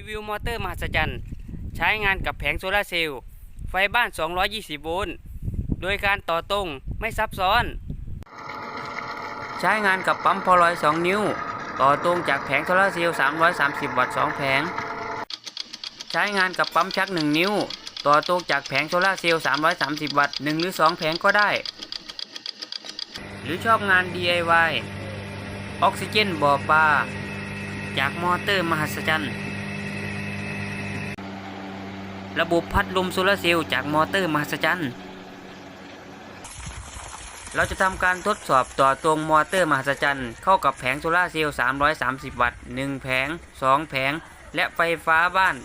รีวิวมอเตอร์มหัศจรรย์ ใช้งานกับแผงโซลาเซลล์ ไฟบ้าน 220 โวลต์ โดยการต่อตรงไม่ซับซ้อน ใช้งานกับปั๊มพอลอย 2 นิ้ว ต่อตรงจากแผงโซลาเซลล์ 330 วัตต์ 2 แผง ใช้งานกับปั๊มชัก 1 นิ้ว ต่อตรงจากแผงโซลาเซลล์ 330 วัตต์ 1 หรือ 2 แผงก็ได้ หรือชอบงาน DIY ออกซิเจนบ่อปลาจากมอเตอร์มหัศจรรย์ ระบบพัดลมโซลาเซลล์จากมอเตอร์มหัศจรรย์เราจะทำการทดสอบต่อตรงมอเตอร์มหัศจรรย์เข้ากับแผงโซลาเซลล์ 330 วัตต์ 1 แผง 2 แผง และไฟฟ้าบ้าน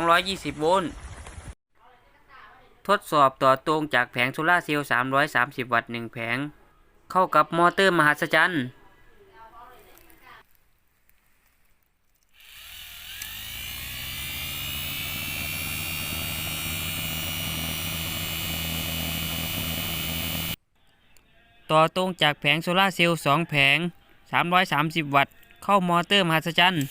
220 โวลต์ ทดสอบต่อตรงจากแผงโซลาเซลล์ 330 วัตต์ 1 แผง เข้ากับมอเตอร์มหัศจรรย์ ต่อตรงจากแผงโซลาเซลล์2แผง 330 วัตต์ เข้ามอเตอร์มหัศจรรย์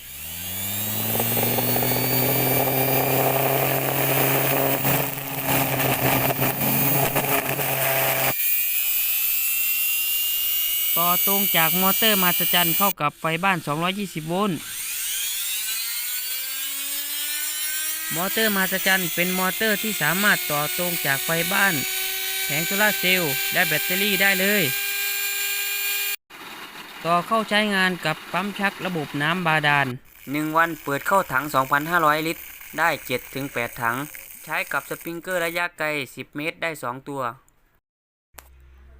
ต่อตรงจากมอเตอร์มหัศจรรย์เข้ากับไฟบ้าน 220 โวลต์ มอเตอร์มหัศจรรย์เป็นมอเตอร์ที่สามารถต่อตรงจากไฟบ้าน งโซลาเซลล์และแบตเตอรี่ได้เลย ต่อเข้าใช้งานกับปั๊มชักระบบน้ำบาดาล 1 วันเปิดเข้าถัง 2,500 ลิตร ได้ 7-8 ถัง ใช้กับสปริงเกอร์ระยะไกล 10 เมตรได้ 2 ตัว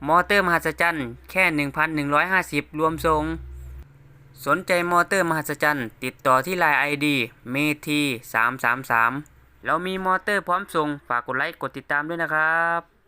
มอเตอร์มหัศจรรย์แค่ 1,150 รวมทรงสนใจมอเตอร์มหัศจรรย์ ติดต่อที่ไลน์ ID เมที333 เรามีมอเตอร์พร้อมส่ง ฝากกดไลค์ กดติดตามด้วยนะครับ